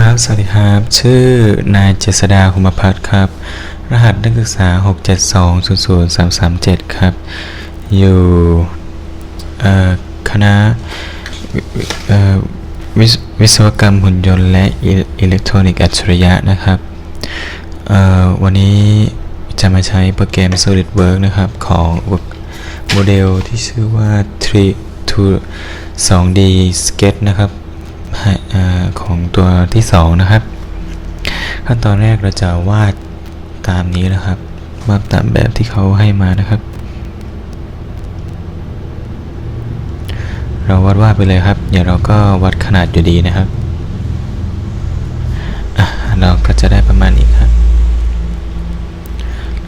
ครับ สวัสดีครับ ชื่อนายเจษดาคุมพัฒน์ครับ รหัสนักศึกษา 672003337 ครับ อยู่เอ่อคณะวิเอ่อวิศวิศวกรรมหุ่นยนต์และอิเล็กทรอนิกส์อัจฉริยะนะครับ วันนี้จะมาใช้โปรแกรม SolidWorks นะครับ ของโมเดลที่ชื่อว่า3 2 2D Sketch นะครับ ของตัวที่2นะครับ ขั้นตอนแรกเราจะวาดตามนี้นะครับ วาดตามแบบที่เขาให้มานะครับ เราวาดวาดไปเลยครับเดี๋ยวเราก็วัดขนาดอยู่ดีนะครับเราก็จะได้ประมาณนี้ครับ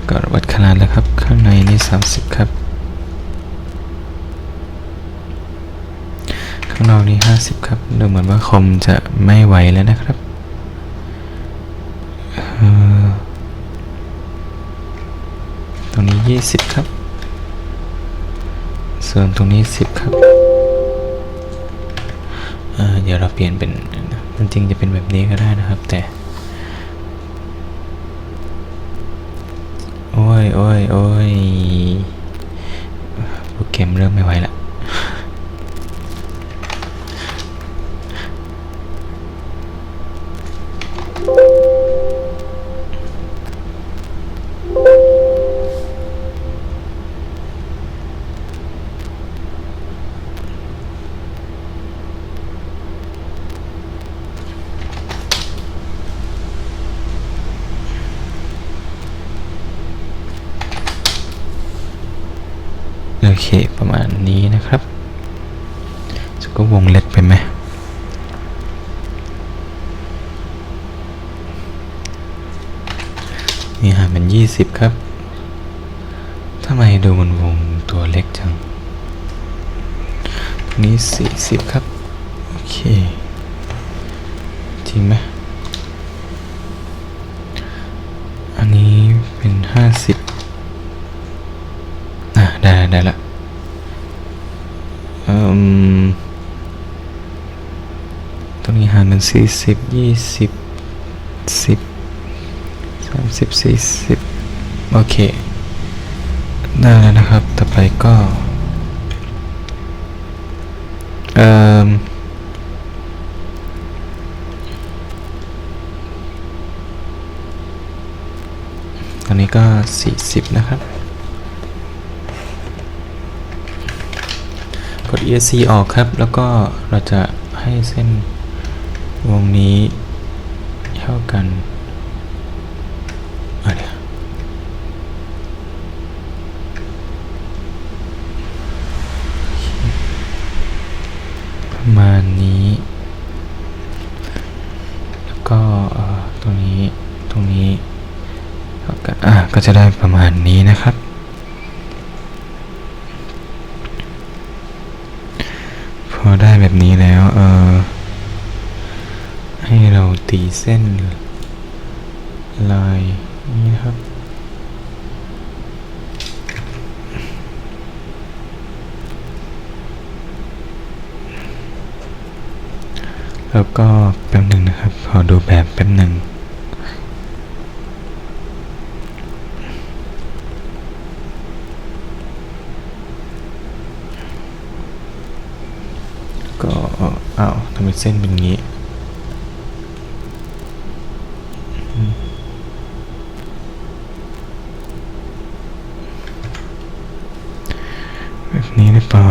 ก็วัดขนาดแล้วครับ ข้างในนี่30 ครับ ข้างนอกนี่50 ครับ ดูเหมือนว่าคอมจะไม่ไหวแล้วนะครับตรงนี้ 20 ครับ ส่วนตรงนี้ 10 ครับเเดี๋ยวเราเปลี่ยนเป็นมันจริงจะเป็นแบบนี้ก็ได้นะครับ แต่ โอ้ยโอ้ยโอ้ยโปรแกรมเริ่มไม่ไหวละ โอเค ประมาณนี้นะครับจะก็วงเล็กไปไหม นี่หารเป็นยี่สิบครับทำไมดูมันวงตัวเล็กจัง นี้สี่สิบครับ โอเค จริงไหมอันนี้เป็นห้าสิบอะ ได้ได้ละอืมตรงนี้หารเป็นสี่สิบยี่สิบสิบ สามสิบสี่สิบโอเค ได้แล้วนะครับ ต่อไปก็ เอ่อตอนนี้ก็สี่สิบนะครับ กด ESC ออกครับ แล้วก็เราจะให้เส้นวงนี้เท่ากันอะเดี๋ยวประมาณนี้ แล้วก็เอ่อตรงนี้ ตรงนี้เท่ากันอะก็ จะได้ประมาณนี้นะครับ พอได้แบบนี้แล้วเออให้เราตีเส้นลายนี้นะครับแล้วก็แป๊บหนึ่งนะครับ ขอดูแบบแป๊บหนึ่ง ก็อ้าวทำไม เส้นเป็นงี้แบบนี้หรือเปล่า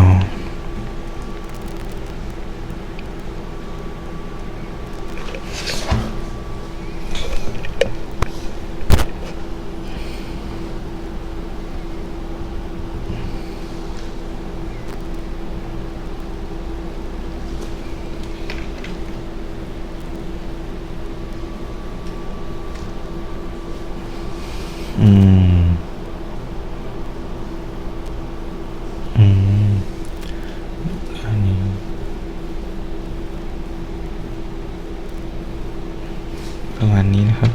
ประมาณนี้นะครับ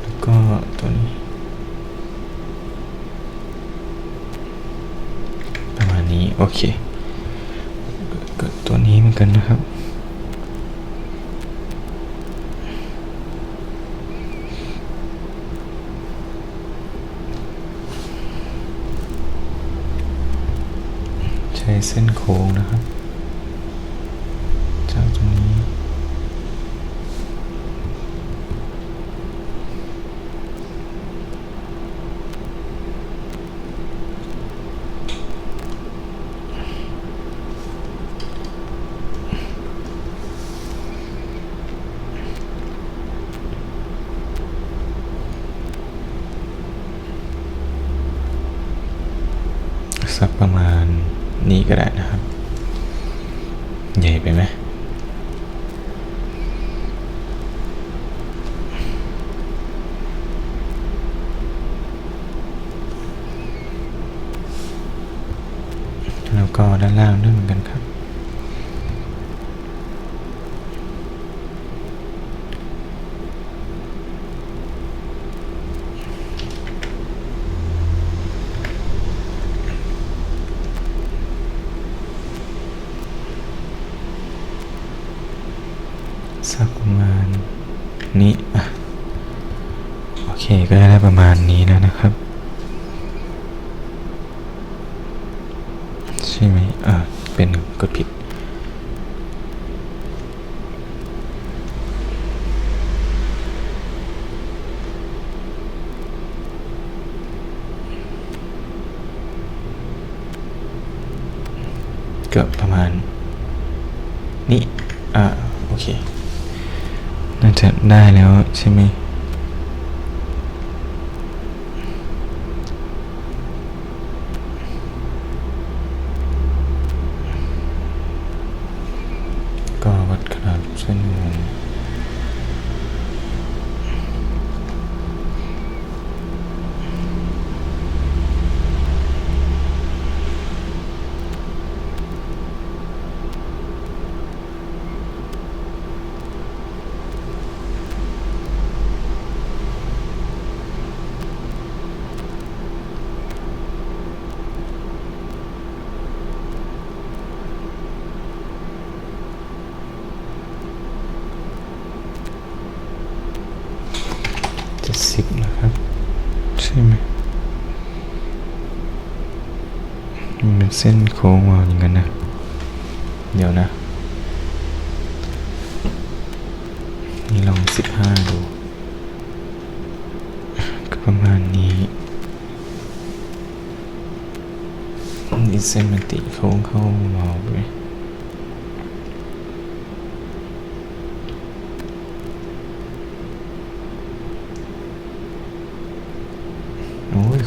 แล้วก็ตัวนี้ ประมาณนี้ โอเคก็ตัวนี้เหมือนกันนะครับ ใช้เส้นโค้งนะครับ สักประมาณนี้อะโอเคก็ได้ประมาณนี้แล้วนะครับ ใช่ไหมอ่าเป็นกดผิด เกือบประมาณ นี่ อ่า โอเค น่าจะ ได้แล้วใช่ไหม ก็วัดขนาดเส้นวงเจ็ดสิบนะครับ ใช่ไหมมันเป็นเส้นโค้งมาอย่างนั้นนะ เดี๋ยวนะ นี่ลองสิบห้าดู ก็ประมาณนี้นี่เส้นมันติโค้งเข้ามาไปโอ้ย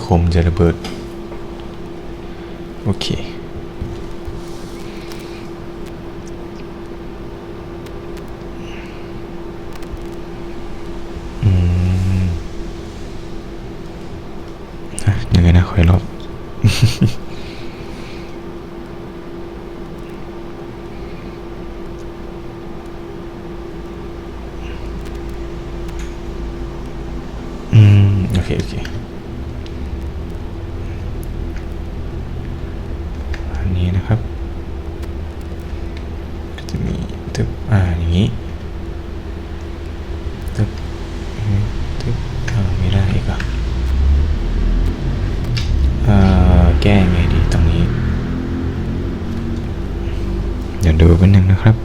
คมจะระเบิด โอเค อืมอะยังไงนะคอยรอบ อืม โอเค โอเค อันนี้นะครับ ก็จะมีตึบอ่าอย่างนี้ตึบอืมตึบอ่าไม่ได้อีกอะอ่าแก้ยังไงดีตรงนี้ เดี๋ยวดูเป็นหนึ่งนะครับ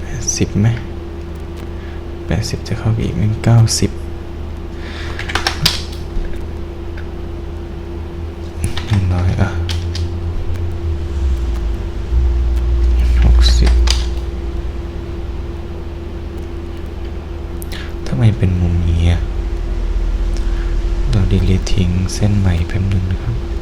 แปด สิบไหมแปดสิบจะเข้าไปอีกเป็นเก้าสิบหนึ่งร้อยอะหกสิบทำไมเป็นมุมนี้อเราดีลีททิ้งเส้นใหม่แป๊บนึงนะครับ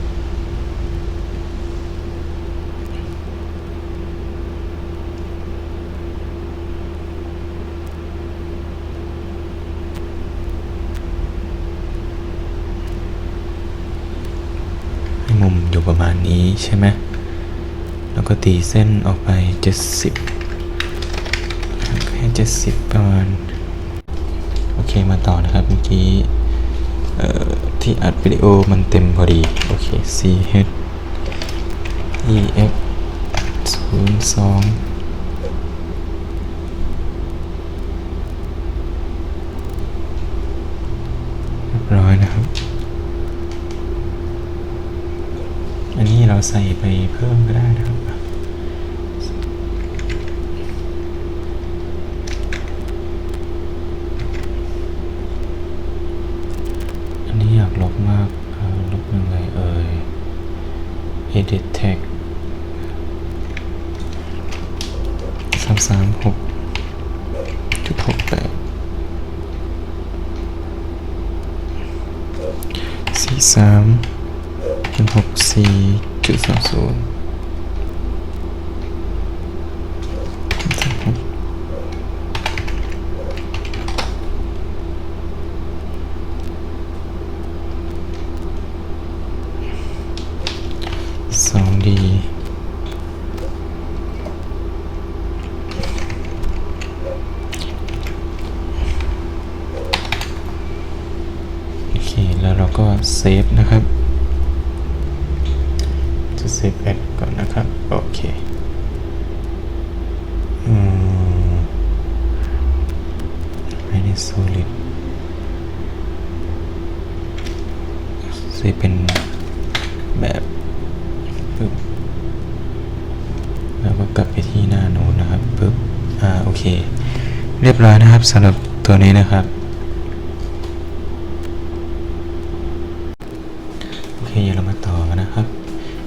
นี้ใช่ไหมแล้วก็ตีเส้นออกไป 70แค่70 ประมาณ โอเคมาต่อนะครับเมื่อกี้ที่อัดวิดีโอมันเต็มพอดี โอเค C H E F 0 2 ใส่ไปเพิ่มก็ได้นะครับ อันนี้อยากลบมากเอาลบยังไงเอ่ย edit tag สามสามหกจุดหกแปดสี่สามจุดหกสี่จุดสามศูนย์สามหกสองดี โอเค แล้วเราก็เซฟนะครับจะเซฟแอดก่อนนะครับ โอเคอืมไม่ได้ solid เซฟเป็นแบบปึ๊บแล้วก็กลับไปที่หน้าโน้นนะครับปึ๊บอ่าโอเค เรียบร้อยนะครับสำหรับตัวนี้นะครับ โอเคเดี๋ยวเรามาต่อกันนะครับ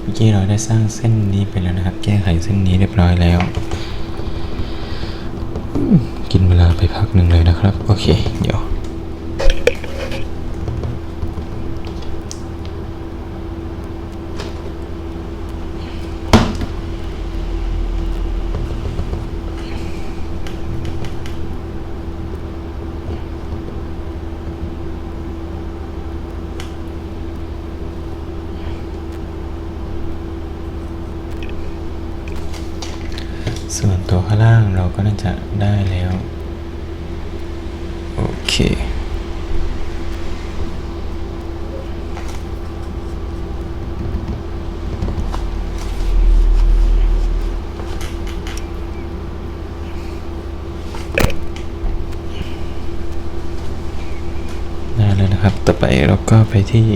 เมื่อ กี้เราได้สร้างเส้นนี้ไปแล้วนะครับ แก้ไขเส้นนี้เรียบร้อยแล้ว กินเวลาไปพักหนึ่งเลยนะครับ โอเค เดี๋ยว ส่วนตัวข้างล่างเราก็น่าจะได้แล้ว โอเค ได้แล้วนะครับ ต่อไปเราก็ไปที่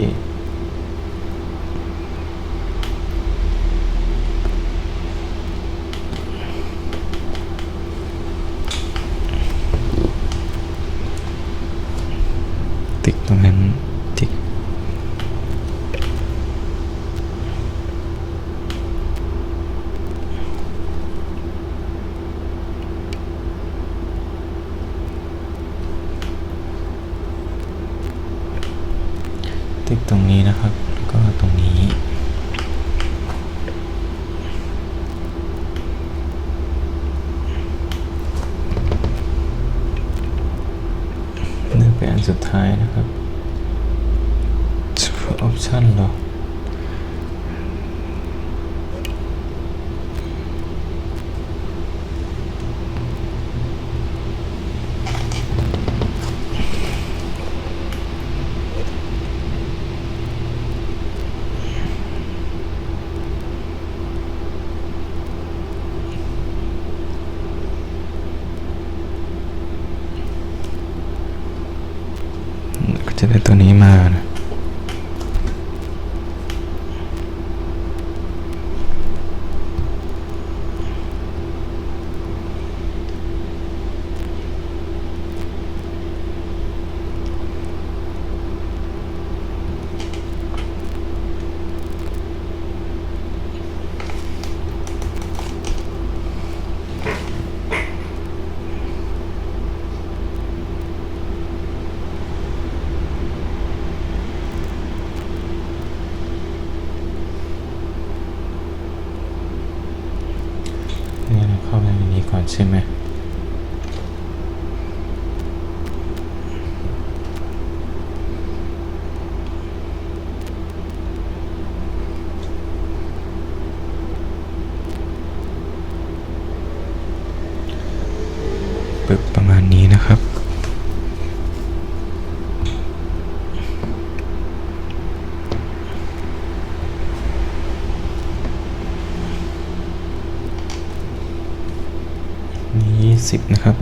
20 นะครับ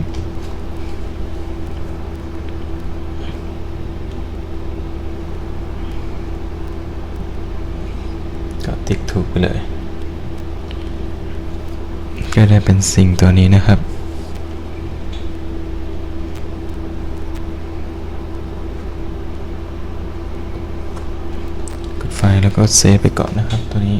ก็ติ๊กถูกไปเลย ก็ได้เป็นสิ่งตัวนี้นะครับกดไฟแล้วก็เซฟไปก่อนนะครับตัวนี้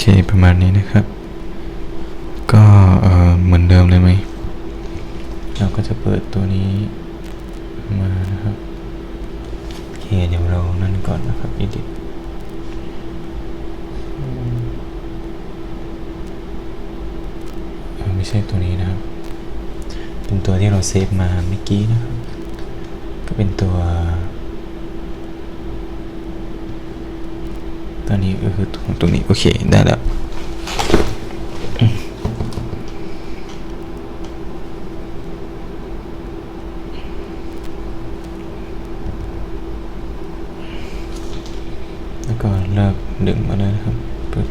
เคประมาณนี้นะครับ ก็เอ่อเหมือนเดิมเลยไหม เราก็จะเปิดตัวนี้มานะครับ โอเค เดี๋ยวเรานั่นก่อนนะครับ edit ไม่ใช่ตัวนี้นะครับ เป็นตัวที่เราเซฟมาเมื่อกี้นะครับ ก็เป็นตัว ตอนนี้ก็คือตรงตรงนี้โอเคได้แล้วแล้วก็เลิกดึงมาเลยนะครับปึ๊บ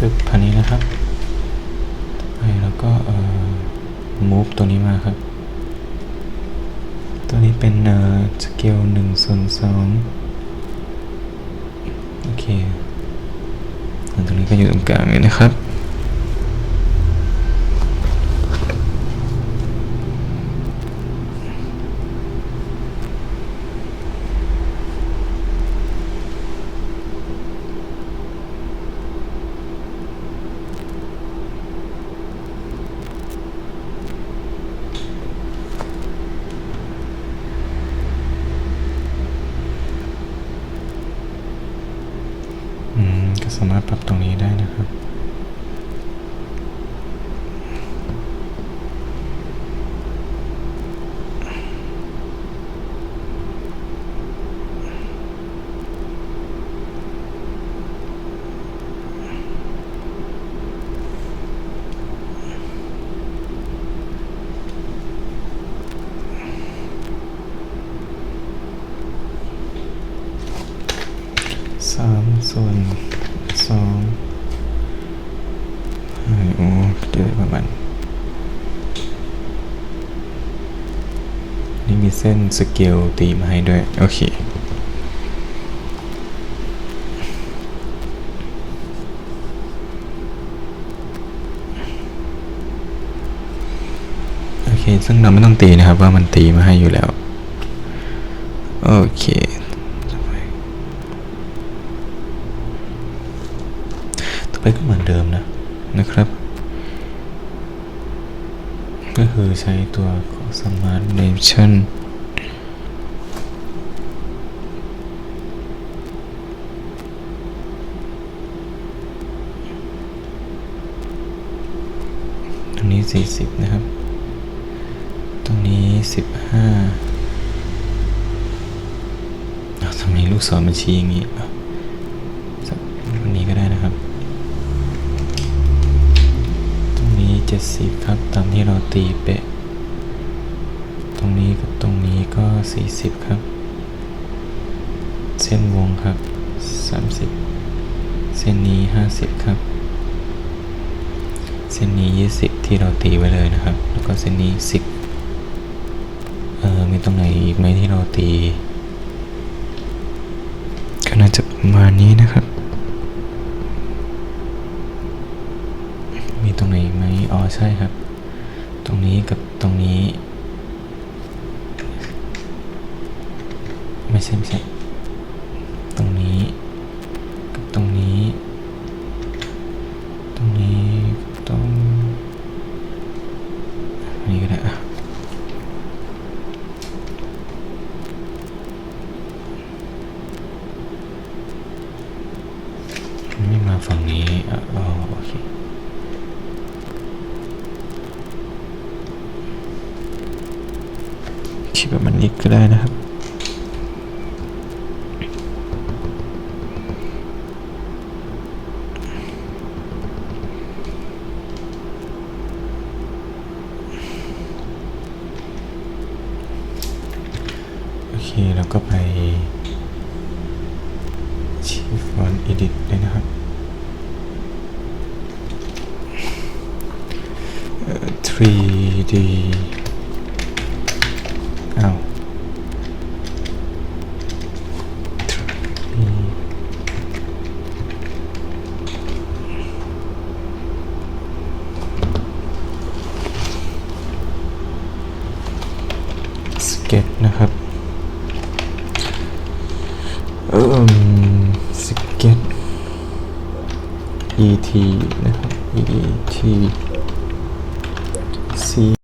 ตึกพันนี้นะครับต่อไปแล้วก็เอ่อ move ตัวนี้มาครับ ตัวนี้เป็นเอ่อสเกลหนึ่งส่วนสองโอเคแล้ว ตรงนี้ก็อยู่ตรงกลางเลยนะครับ อืม ก็สามารถปรับตรงนี้ได้นะครับ สามส่วนสองให้โอ้เดี๋ยวประมาณนี่มี เส้นสเกลตีมาให้ด้วย โอเคโอเคซึ่งเราไม่ต้องตีนะครับว่ามันตีมาให้อยู่แล้ว โอเค ต่อไปก็เหมือนเดิมนะนะครับ ก็คือใช้ตัว Smart Nation ตรงนี้ 40 นะครับ ตรงนี้ 15อ้าทำไมลูกศรมันชี้อย่างนี้สักวันนี้ก็ได้นะครับ ตรงนี้ 70 ครับ ตามที่เราตีเป๊ะ ตรงนี้กับตรงนี้ก็ 40 ครับ เส้นวงครับ 30 เส้นนี้ 50 ครับ เส้นนี้ 20 ที่เราตีไว้เลยนะครับ แล้วก็เส้นนี้ 10 เอ่อ มีตรงไหนอีกไหมที่เราตี ก็น่าจะประมาณนี้นะครับ มีตรงไหนไหมอ๋อ ใช่ครับ ตรงนี้กับตรงนี้ ไม่ใช่ไม่ใช่ ก็ได้นะครับ โอเคเราก็ไปชีฟอนอิดิทไเลยนะครับ3 d